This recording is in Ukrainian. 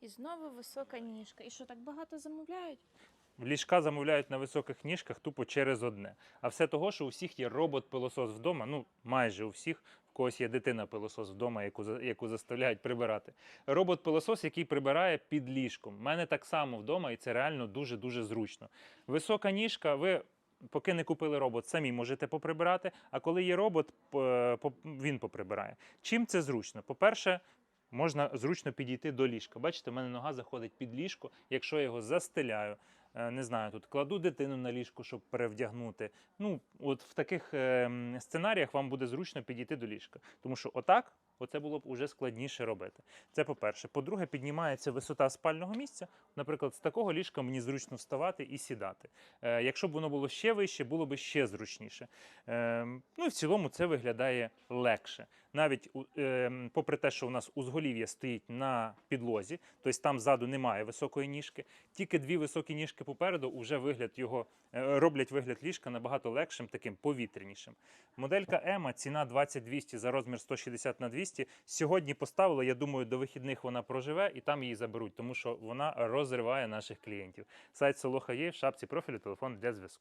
І знову висока ніжка. І що так багато замовляють? Ліжка замовляють на високих ніжках тупо через одне. А все того, що у всіх є робот-пилосос вдома, ну майже у всіх, в когось є дитина-пилосос вдома, яку, яку заставляють прибирати. Робот-пилосос, який прибирає під ліжком. У мене так само вдома, і це реально дуже-дуже зручно. Висока ніжка, ви. Поки не купили робот, самі можете поприбирати. А коли є робот, він поприбирає. Чим це зручно? По-перше, можна зручно підійти до ліжка. Бачите, в мене нога заходить під ліжко. Якщо я його застеляю, е, не знаю, тут кладу дитину на ліжко, щоб перевдягнути. Ну, от в таких е, сценаріях вам буде зручно підійти до ліжка. Тому що отак, оце було б уже складніше робити. Це по-перше. По-друге, піднімається висота спального місця. Наприклад, з такого ліжка мені зручно вставати і сідати. Е, якщо б воно було ще вище, було б ще зручніше. Е, ну і в цілому це виглядає легше. Навіть е, попри те, що у нас узголів'я стоїть на підлозі, тобто там ззаду немає високої ніжки, тільки дві високі ніжки попереду вже вигляд його е, роблять вигляд ліжка набагато легшим, таким повітрянішим. Моделька Ема, ціна 20200 за розмір 160 на 200. Сьогодні поставила. Я думаю, до вихідних вона проживе і там її заберуть, тому що вона розриває наших клієнтів. Сайт Солоха є в шапці профілю, телефон для зв'язку.